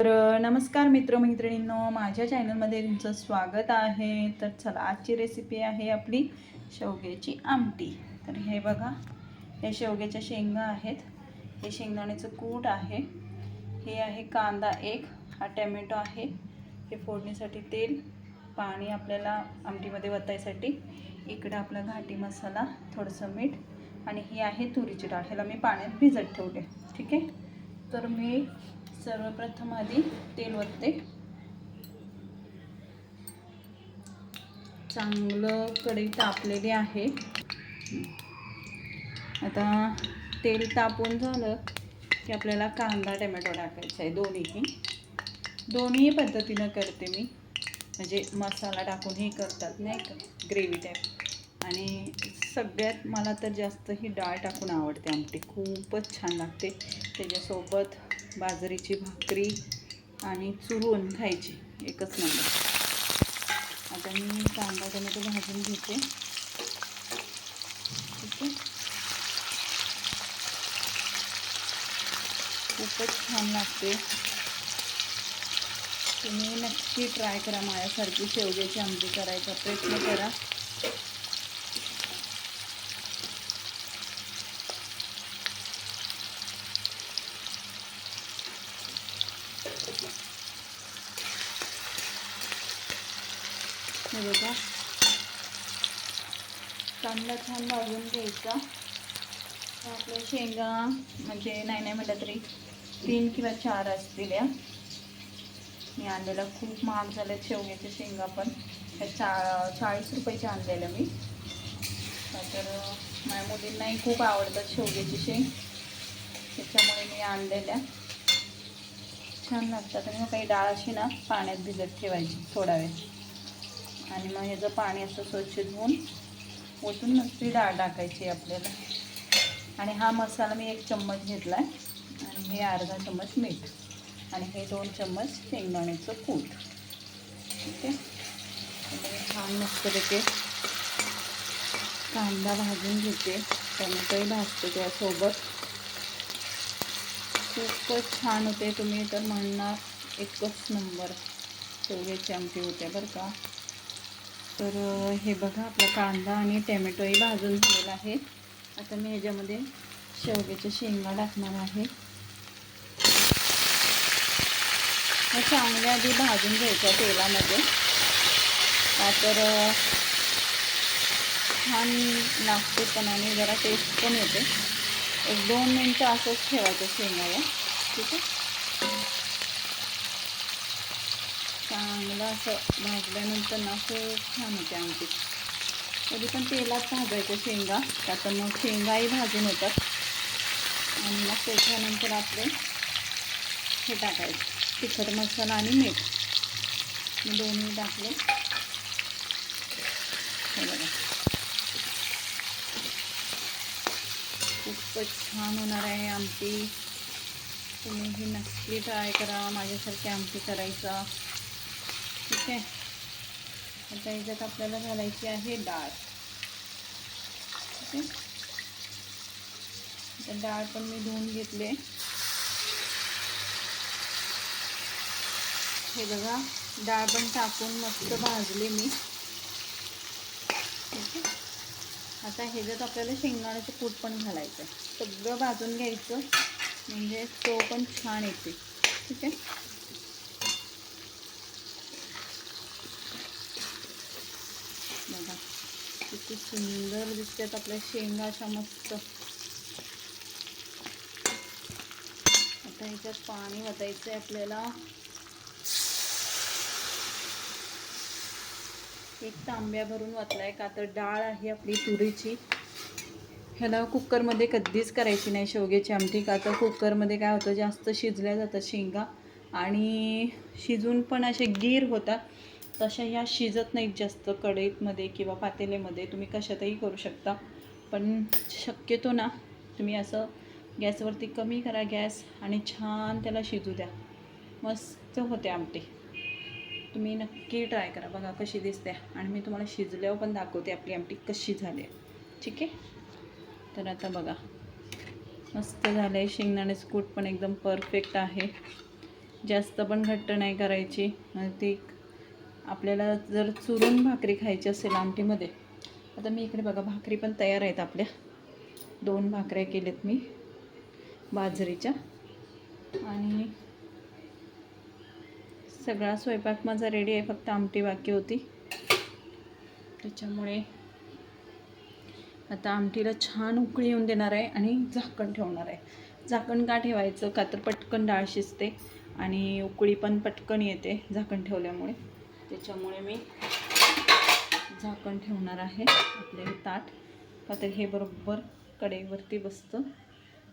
तर नमस्कार मित्रमैत्रिणींनो माझ्या चॅनलमध्ये तुमचं स्वागत आहे. तर चला आजची रेसिपी आहे आपली शेवग्याची आमटी. तर हे बघा हे शेवग्याच्या शेंगा आहेत. हे शेंगदाण्याचं कूट आहे. हे आहे कांदा एक हा टॅमॅटो आहे. हे फोडणीसाठी तेल पाणी आपल्याला आमटीमध्ये वतायसाठी. इकडं आपला घाटी मसाला थोडंसं मीठ आणि ही आहे तुरीची डाळ. ह्याला मी पाण्यात भिजत ठेवले. ठीक आहे? तर मी सर्वप्रथम आधी तेल वतते चांगलं कढई तापलेली आहे. आता तेल तापून झालं की आपल्याला कांदा टमॅटो टाकायचा आहे दोन्हीही. दोन्ही पद्धतीनं करते मी. म्हणजे मसाला टाकूनही करतात नाही का? Gravy type. आणि सगळ्यात मला तर जास्त ही डाळ टाकून आवडते आमटी. खूपच छान लागते. त्याच्यासोबत बाजरीची भाकरी आणि चुरून खायची एकच नंबर आता मी कांदा टोमॅटो भाजून घेते. ठीक आहे खूपच छान लागते. तुम्ही नक्की ट्राय करा. माझ्यासारखी शेवग्याची आमटी करायचा प्रयत्न करा. हे बघा. कांदा छान भाजून घ्यायचा. तर आपल्या शेंगा म्हणजे नाही नाही म्हटलं तरी तीन किंवा चार असतील या. मी आणलेला खूप महाग झाल्या शेवग्याच्या शेंगा पण. ह्या चा चाळीस रुपयाचे आणलेलं मी. तर माझ्या मुलींनाही खूप आवडतात शेवग्याची शेंग. त्याच्यामुळे मी आणलेल्या. छान लागतात आणि मग काही डाळ अशी ना पाण्यात भिजत ठेवायची थोडा वेळ. आणि मग ह्याचं पाणी असं स्वच्छ धुवून ओतून नुसती डाळ टाकायची आपल्याला. आणि हा मसाला मी एक चम्मच घेतला आहे आणि हे अर्धा चम्मच मीठ आणि हे दोन चम्मच शेंगदाण्याचं कूट. ठीक आहे? छान मस्त देते कांदा भाजून घेते. टमॅटोही भाजते त्यासोबत. खूपच छान होते तुम्ही तर म्हणणार एकच नंबर. शेवग्याची आमटी होते बरं का. तर हे बघा आपला कांदा आणि टॅमॅटोही भाजून झालेला आहे. आता मी ह्याच्यामध्ये शेवग्याच्या शेंगा टाकणार आहे. चांगल्या आधी भाजून घ्यायच्या तेलामध्ये. का तर छान लागते पण आणि जरा टेस्ट पण येते. एक दोन मिनटं असंच ठेवायचं शेंगा या. ठीक आहे? चांगलं असं भाजल्यानंतर ना खूप छान होते आमटी. कधी पण तेलात भाजायचं शेंगा. का तर मग शेंगाही भाजून होतात आणि मग त्याच्यानंतर आपले हे टाकायचं. तिखट मसाला आणि मीठ. मी दोन्ही टाकले. हे बघा. खूपच छान होणार आहे आमटी. तुम्ही ही नक्की ट्राय करा. माझ्यासारखी आमटी करायचा. ठीक आहे आता याच्यात आपल्याला घालायची आहे डाळ. ठीक आहे आता डाळ पण मी धुवून घेतले. हे बघा डाळ पण टाकून मस्त भाजली मी. ठीक आहे आता ह्याच्यात आपल्याला शेंगदाण्याचं कूट पण घालायचं आहे सगळं भाजून घ्यायचं. म्हणजे तो पण छान येते. ठीक आहे बघा किती सुंदर दिसतात आपल्या शेंगा अशा मस्त. आता ह्याच्यात पाणी वतायचं आहे आपल्याला. एक तांब्या भरून वाचलाय का? तर डाळ आहे आपली तुरीची. ह्याला कुकरमध्ये कधीच करायची नाही शेवग्याची आमटी का? तर कुकरमध्ये काय होतं जास्त शिजल्या जातात शेंगा. आणि शिजून पण असे गीर होतात. तशा ह्या शिजत नाहीत जास्त कढईतमध्ये किंवा पातेलेमध्ये तुम्ही कशातही करू शकता. पण शक्यतो ना तुम्ही असं गॅसवरती कमी करा गॅस आणि छान त्याला शिजू द्या. मस्त होते आमटी. तुम्ही नक्की ट्राय करा. बघा कशी दिसते. आणि मी तुम्हाला शिजल्यावर पण दाखवते आपली आमटी कशी झाली आहे. ठीक आहे? तर आता बघा. मस्त झालं आहे शेंगदाण्याचं कूट पण एकदम परफेक्ट आहे. जास्त पण घट्ट नाही करायची. ती आपल्याला जर चुरून भाकरी खायची असेल आमटीमध्ये आता मी इकडे बघा भाकरी पण तयार आहेत आपल्या. दोन भाकऱ्या केल्यात मी बाजरीच्या. आणि सगळा स्वयंपाक माझा रेडी आहे फक्त आमटी बाकी होती. त्याच्यामुळे आता आमटीला छान उकळी येऊन देणार आहे आणि झाकण ठेवणार आहे. झाकण का ठेवायचं? का तर पटकन डाळ शिजते आणि उकळी पण पटकन येते झाकण ठेवल्यामुळे. त्याच्यामुळे मी झाकण ठेवणार आहे आपले हे ताट. का तर हे बरोबर कढईवरती बसतं.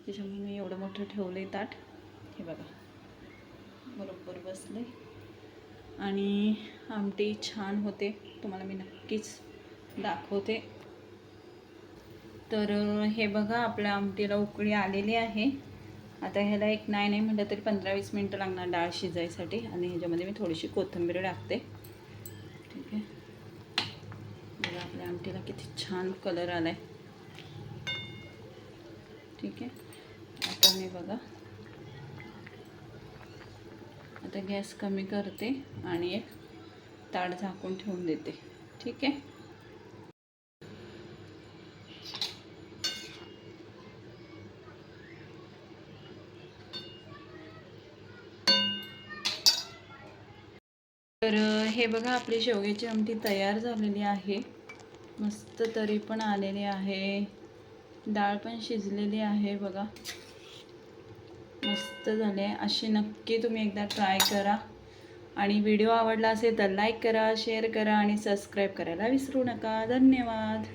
त्याच्यामुळे मी एवढं मोठं ठेवलं आहे ताट. हे बघा. बरोबर बसले आणि आमटी छान होते. तुम्हाला मी नक्कीच दाखवते. तर हे बघा आपल्या आमटीला उकळी आलेली आहे. आता ह्याला एक नाही नाही म्हटलं तरी पंधरा वीस मिनटं लागणार डाळ शिजायसाठी. आणि ह्याच्यामध्ये मी थोडीशी कोथिंबीर टाकते ठीक आहे आमटीला किती छान कलर आला आहे ठीक आहे. आता मी बघा. आता गॅस कमी करते आणि एक ताट झाकून ठेवून देते. ठीक आहे? तर हे बघा आपली शेवग्याची आमटी तयार झालेली आहे. मस्त तरी पण आलेली आहे. डाळ पण शिजलेली आहे बघा. मस्त झाले. अशी नक्की तुम्ही एकदा ट्राय करा. आणि व्हिडिओ आवडला असेल तर लाईक करा शेअर करा आणि सबस्क्राईब करायला विसरू नका. धन्यवाद.